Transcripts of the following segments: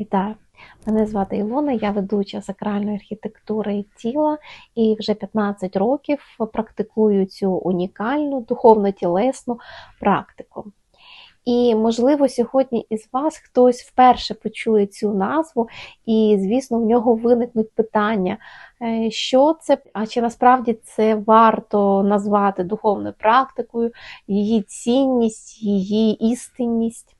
Вітаю! Мене звати Ілона, я ведуча сакральної архітектури тіла, і вже 15 років практикую цю унікальну духовно-тілесну практику. І, можливо, сьогодні із вас хтось вперше почує цю назву, і, звісно, в нього виникнуть питання, е, що це, а чи насправді це варто назвати духовною практикою, її цінність, її істинність.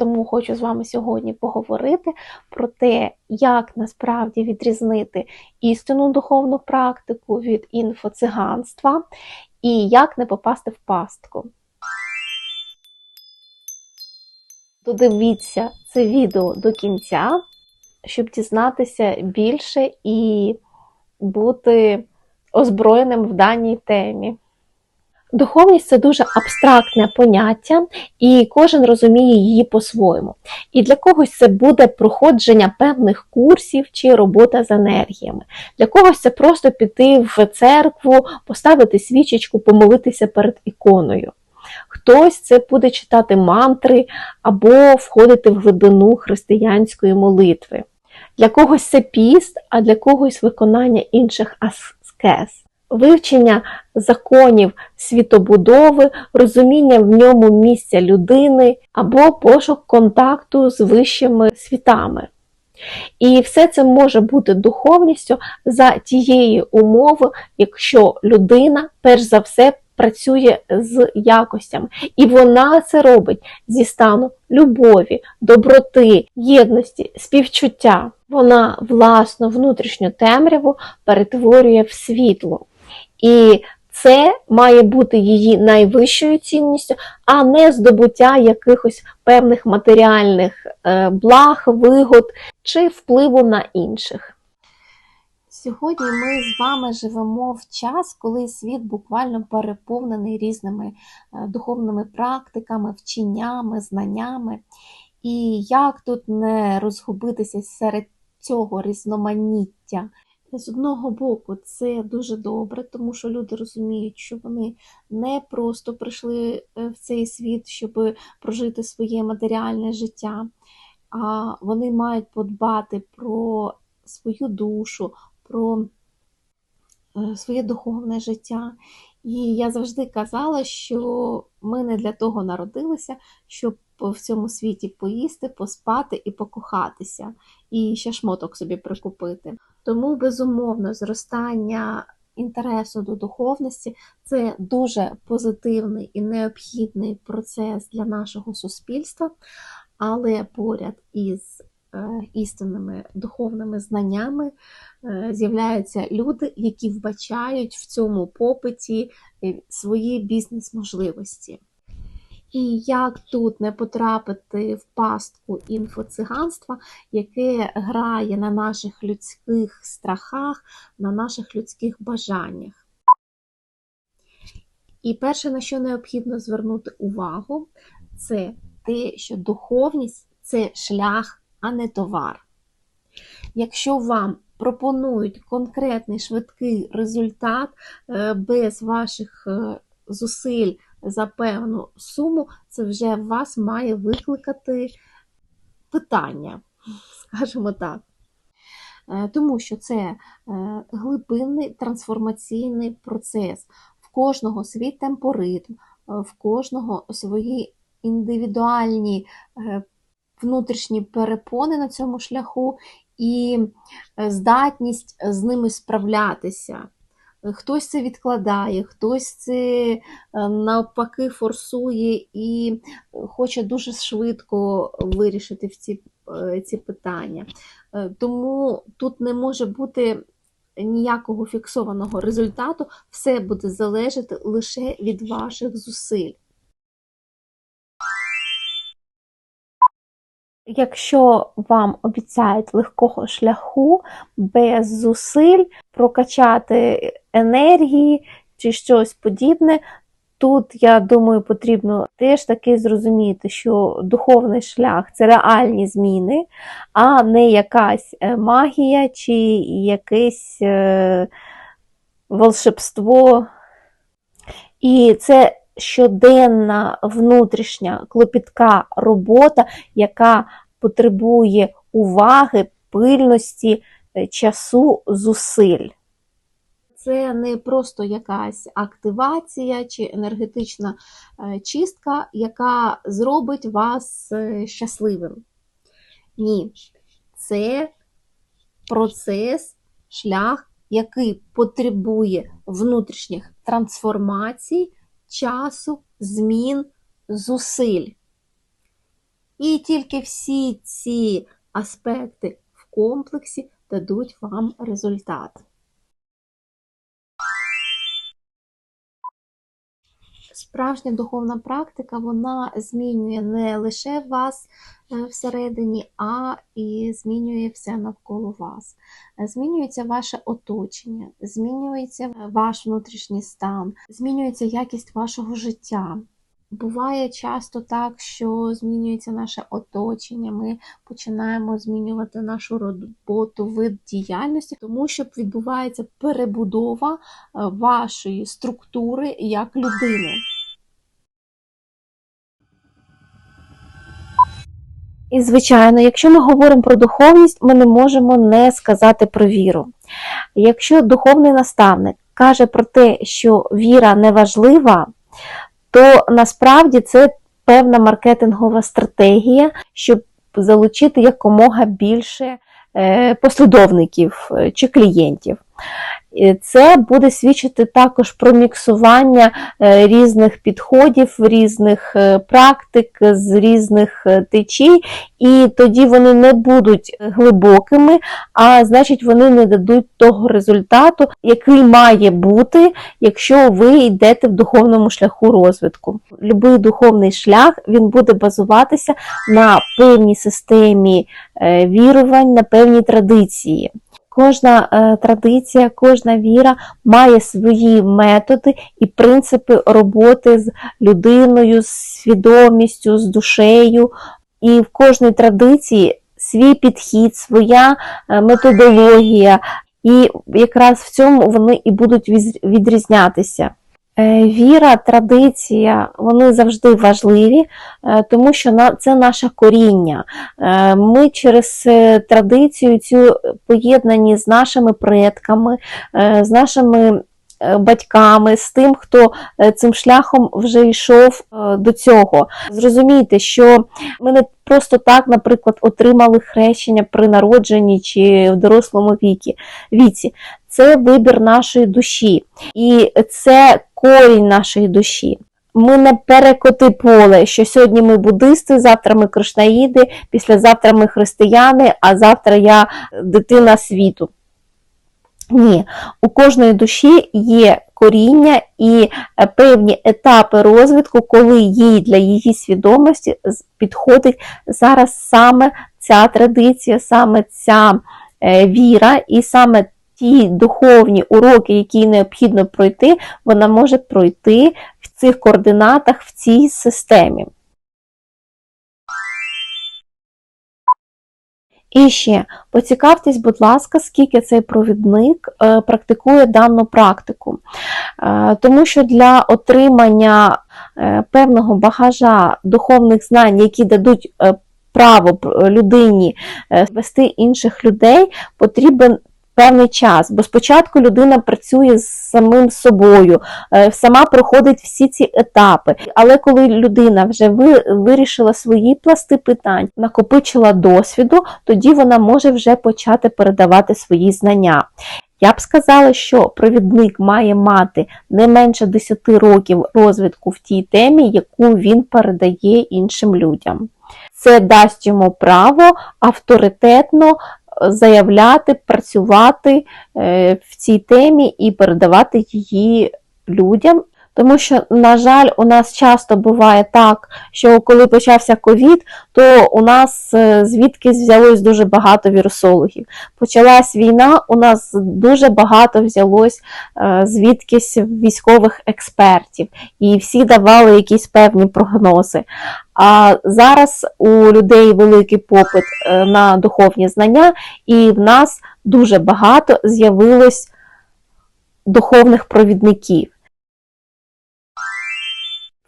Тому хочу з вами сьогодні поговорити про те, як насправді відрізнити істинну духовну практику від інфоциганства і як не попасти в пастку. Додивіться це відео до кінця, щоб дізнатися більше і бути озброєним в даній темі. Духовність це дуже абстрактне поняття, і кожен розуміє її по-своєму. І для когось це буде проходження певних курсів чи робота з енергіями. Для когось це просто піти в церкву, поставити свічечку, помолитися перед іконою. Хтось це буде читати мантри або входити в глибину християнської молитви. Для когось це піст, а для когось виконання інших аскез вивчення законів світобудови, розуміння в ньому місця людини або пошук контакту з вищими світами. І все це може бути духовністю за тієї умови, якщо людина, перш за все, працює з якостями. І вона це робить зі стану любові, доброти, єдності, співчуття. Вона власну внутрішню темряву перетворює в світло. І це має бути її найвищою цінністю, а не здобуття якихось певних матеріальних е, благ, вигод чи впливу на інших. Сьогодні ми з вами живемо в час, коли світ буквально переповнений різними е, духовними практиками, вченнями, знаннями. І як тут не розгубитися серед цього різноманіття? З одного боку, це дуже добре, тому що люди розуміють, що вони не просто прийшли в цей світ, щоб прожити своє матеріальне життя, а вони мають подбати про свою душу, про своє духовне життя. І я завжди казала, що ми не для того народилися, щоб в цьому світі поїсти, поспати і покохатися, і ще шмоток собі прикупити. Тому, безумовно, зростання інтересу до духовності це дуже позитивний і необхідний процес для нашого суспільства, але поряд із е, істинними духовними знаннями е, з'являються люди, які вбачають в цьому попиті е, свої бізнес-можливості. І як тут не потрапити в пастку інфоциганства, яке грає на наших людських страхах, на наших людських бажаннях. І перше, на що необхідно звернути увагу, це те, що духовність це шлях, а не товар. Якщо вам пропонують конкретний швидкий результат без ваших зусиль за певну суму, це вже вас має викликати питання, скажімо так. Тому що це глибинний трансформаційний процес. В кожного свій темпоритм, в кожного свої індивідуальні внутрішні перепони на цьому шляху і здатність з ними справлятися. Хтось це відкладає, хтось це навпаки форсує і хоче дуже швидко вирішити ці, ці питання. Тому тут не може бути ніякого фіксованого результату, все буде залежати лише від ваших зусиль. Якщо вам обіцяють легкого шляху без зусиль прокачати енергії чи щось подібне, тут, я думаю, потрібно теж таки зрозуміти, що духовний шлях це реальні зміни, а не якась магія чи якесь е, волшебство. І це щоденна внутрішня клопітка робота, яка потребує уваги, пильності, е, часу, зусиль. Це не просто якась активація чи енергетична е, чистка, яка зробить вас е, щасливим. Ні, це процес, шлях, який потребує внутрішніх трансформацій, часу, змін, зусиль. І тільки всі ці аспекти в комплексі дадуть вам результат. Справжня духовна практика вона змінює не лише вас е, всередині, а і змінює все навколо вас. Е, Змінюється ваше оточення, змінюється ваш внутрішній стан, змінюється якість вашого життя. Буває часто так, що змінюється наше оточення, ми починаємо змінювати нашу роботу, вид діяльності, тому що відбувається перебудова е, вашої структури як людини. І, звичайно, якщо ми говоримо про духовність, ми не можемо не сказати про віру. Якщо духовний наставник каже про те, що віра не важлива, то насправді це певна маркетингова стратегія, щоб залучити якомога більше е, послідовників е, чи клієнтів. Це буде свідчити також про міксування е, різних підходів, різних е, практик, з різних е, течій, і тоді вони не будуть глибокими, а значить вони не дадуть того результату, який має бути, якщо ви йдете в духовному шляху розвитку. Любий духовний шлях він буде базуватися на певній системі вірувань, на певній традиції. Кожна е, традиція, кожна віра має свої методи і принципи роботи з людиною, з свідомістю, з душею. І в кожній традиції свій підхід, своя е, методологія, і якраз в цьому вони і будуть відрізнятися. Е, Віра, традиція, вони завжди важливі, е, тому що це наше коріння. Е, Ми через традицію цю поєднані з нашими предками, з нашими батьками, з тим, хто цим шляхом вже йшов до цього. Зрозумійте, що ми не просто так, наприклад, отримали хрещення при народженні чи в дорослому віці. Це вибір нашої душі, і це корінь нашої душі. Ми не перекоти поле, що сьогодні ми буддисти, завтра ми кришнаїди, післязавтра ми християни, а завтра я дитина світу. Ні, у кожної душі є коріння і е, певні етапи розвитку, коли їй для її свідомості підходить зараз саме ця традиція, саме ця е, віра, і саме ті духовні уроки, які необхідно пройти, вона може пройти в цих координатах, в цій системі. І ще поцікавтесь, будь ласка, скільки цей провідник е, практикує дану практику. Е, Тому що для отримання е, певного багажа духовних знань, які дадуть право людині вести інших людей, потрібен певний час. Бо спочатку людина працює з самим собою, е, сама проходить всі ці етапи. Але коли людина вже вирішила свої пласти питань, накопичила досвіду, тоді вона може вже почати передавати свої знання. Я б сказала, що провідник має мати не менше 10 років розвитку в тій темі, яку він передає іншим людям. Це дасть йому право авторитетно заявляти, працювати е, в цій темі і передавати її людям. Тому що, на жаль, у нас часто буває так, що коли почався ковід, то у нас е, звідкись взялось дуже багато вірусологів. Почалась війна, у нас дуже багато взялось е, звідкись військових експертів, і всі давали якісь певні прогнози. А зараз у людей великий попит е, на духовні знання, і в нас дуже багато з'явилось духовних провідників.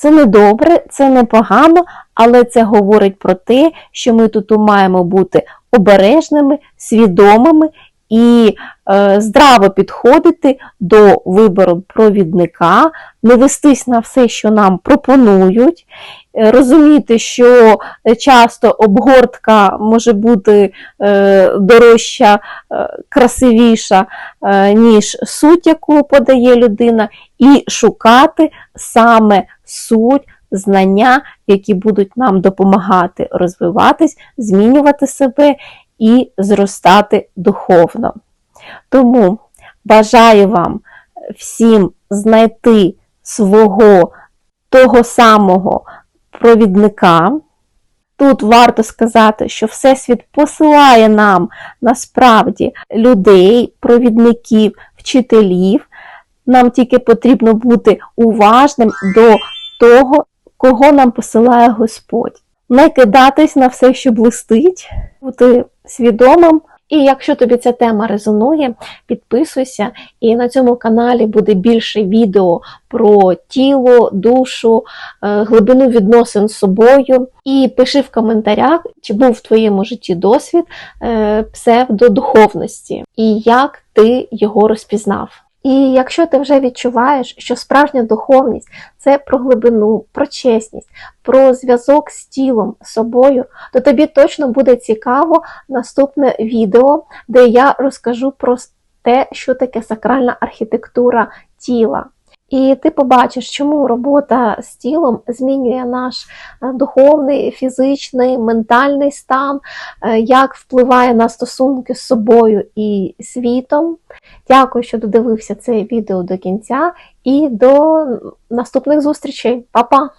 Це не добре, це не погано, але це говорить про те, що ми тут маємо бути обережними, свідомими і е, здраво підходити до вибору провідника, не вестись на все, що нам пропонують, е, розуміти, що е, часто обгортка може бути дорожча, красивіша, ніж суть, яку подає людина, і шукати саме суть, знання, які будуть нам допомагати розвиватись, змінювати себе і зростати духовно. Тому бажаю вам всім знайти свого того самого провідника. Тут варто сказати, що Всесвіт посилає нам насправді людей, провідників, вчителів. Нам тільки потрібно бути уважним до того, кого нам посилає Господь. Не кидатись на все, що блистить, бути свідомим. І якщо тобі ця тема резонує, підписуйся, і на цьому каналі буде більше відео про тіло, душу, е, глибину відносин з собою. І пиши в коментарях, чи був в твоєму житті досвід е, псевдодуховності, і як ти його розпізнав. І якщо ти вже відчуваєш, що справжня духовність це про глибину, про чесність, про зв'язок з тілом, з собою, то тобі точно буде цікаво наступне відео, де я розкажу про те, що таке сакральна архітектура тіла. І ти побачиш, чому робота з тілом змінює наш е, духовний, фізичний, ментальний стан, е, як впливає на стосунки з собою і світом. Дякую, що додивився це відео до кінця, і до наступних зустрічей. Па-па!